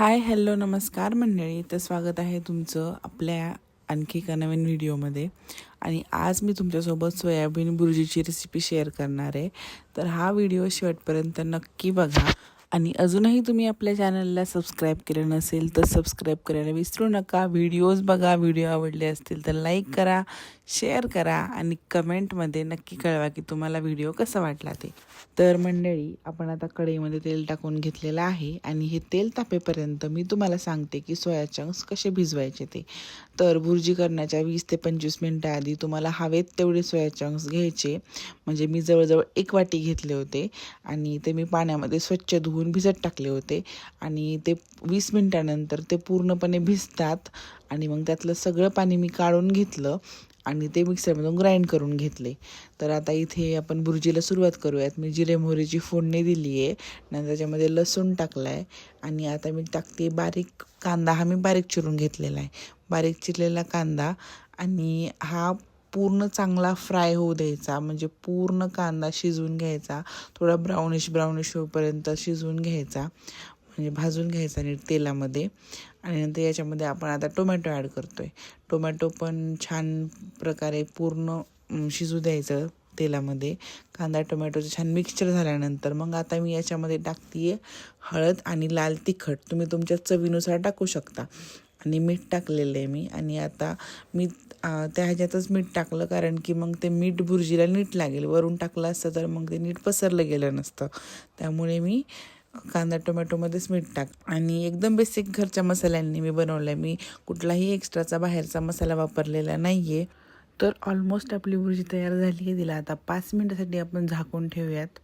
Hi hello नमस्कार मंडळी. तर स्वागत आहे तुमचं आपल्या आणखी एका नवीन व्हिडिओमध्ये. आणि आज मी तुमच्यासोबत सोयाबीन बुर्जीची रेसिपी शेअर करणार आहे. तर हा व्हिडिओ शेवटपर्यंत नक्की बघा. आणि अजूनही तुम्ही आपल्या चॅनलला सबस्क्राईब केलं नसेल तर सबस्क्राईब करायला विसरू नका. व्हिडिओज बघा व्हिडिओ आवडले असतील तर लाईक करा शेअर करा आणि कमेंटमध्ये नक्की कळवा की तुम्हाला व्हिडिओ कसा वाटला ते. तर मंडळी आपण आता कढईमध्ये तेल टाकून घेतलेलं आहे आणि हे तेल तापेपर्यंत मी तुम्हाला सांगते की सोया चंक्स कसे भिजवायचे ते. तर भुर्जी करण्याच्या वीस ते पंचवीस मिनटं आधी तुम्हाला हवेत तेवढे सोया चंक्स घ्यायचे. म्हणजे मी जवळजवळ एक वाटी घेतले होते आणि ते मी पाण्यामध्ये स्वच्छ धुवून भिजत टाकले होते. आणि ते वीस मिनटानंतर ते पूर्णपणे भिजतात. आणि मग त्यातलं सगळं पाणी मी काढून घेतलं. आणि ते मिक्सरमधून ग्राइंड करून घेतले. तर आता इथे आपण भुर्जीला सुरुवात करूयात. मी जिरे मोहरीची फोडणी दिली आहे. नंतर त्याच्यामध्ये लसूण टाकला आहे आणि आता मी टाकते बारीक कांदा. हा मी बारीक चिरून घेतलेला आहे. बारीक चिरलेला कांदा. आणि हा पूर्ण चांगला फ्राय होऊ द्यायचा. म्हणजे पूर्ण कांदा शिजवून घ्यायचा. थोडा ब्राउनिश ब्राउनिश होईपर्यंत शिजवून घ्यायचा. म्हणजे भाजून घ्यायचा नीट तेलामध्ये. आणि नंतर याच्यामध्ये आपण आता टोमॅटो ॲड करतो आहे टोमॅटो पण छान प्रकारे पूर्ण शिजू द्यायचं तेलामध्ये. कांदा टोमॅटोचं छान मिक्सचर झाल्यानंतर मग आता मी याच्यामध्ये टाकते आहे हळद आणि लाल तिखट. तुम्ही तुमच्या चवीनुसार टाकू शकता. आणि मीठ टाकलेलं आहे मी. आणि आता मी त्या ह्याच्यातच मीठ टाकलं कारण की मग ते मीठ भुर्जीला नीट लागेल. वरून टाकलं असतं तर मग ते नीट पसरलं गेलं नसतं. त्यामुळे मी कांदा टोमॅटोमध्येच मीठ टाक आणि एकदम बेसिक घरच्या मसाल्यांनी मी बनवलं आहे मी कुठलाही एक्स्ट्राचा बाहेरचा मसाला वापरलेला नाही आहे तर ऑलमोस्ट आपली भुर्जी तयार झाली आहे. तिला आता पाच मिनटासाठी आपण झाकून ठेवूयात.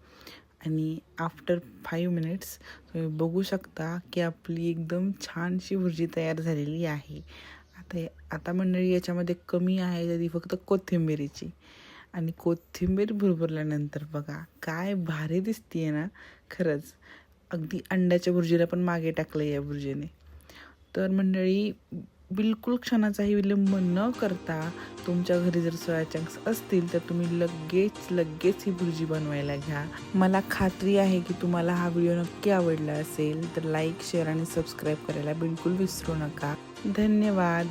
आणि आफ्टर फाईव्ह मिनिट्स तुम्ही बघू शकता की आपली एकदम छानशी भुर्जी तयार झालेली आहे. आता आता मंडळी याच्यामध्ये कमी आहे तरी फक्त कोथिंबीरीची. आणि कोथिंबीर भुरभुरल्यानंतर बघा काय भारी दिसतीये ना खरंच. अगदी अंड्याच्या भुर्जीला पण मागे टाकलं या भुर्जीने. तर मंडळी बिलकुल क्षणाचाही विलंब न करता तुमच्या घरी जर सोया चंक्स असतील तर तुम्ही लगेच लगेच ही भुर्जी बनवायला घ्या. मला खात्री आहे की तुम्हाला हा व्हिडिओ नक्की आवडला असेल तर लाईक शेअर आणि सबस्क्राईब करायला बिलकुल विसरू नका. धन्यवाद.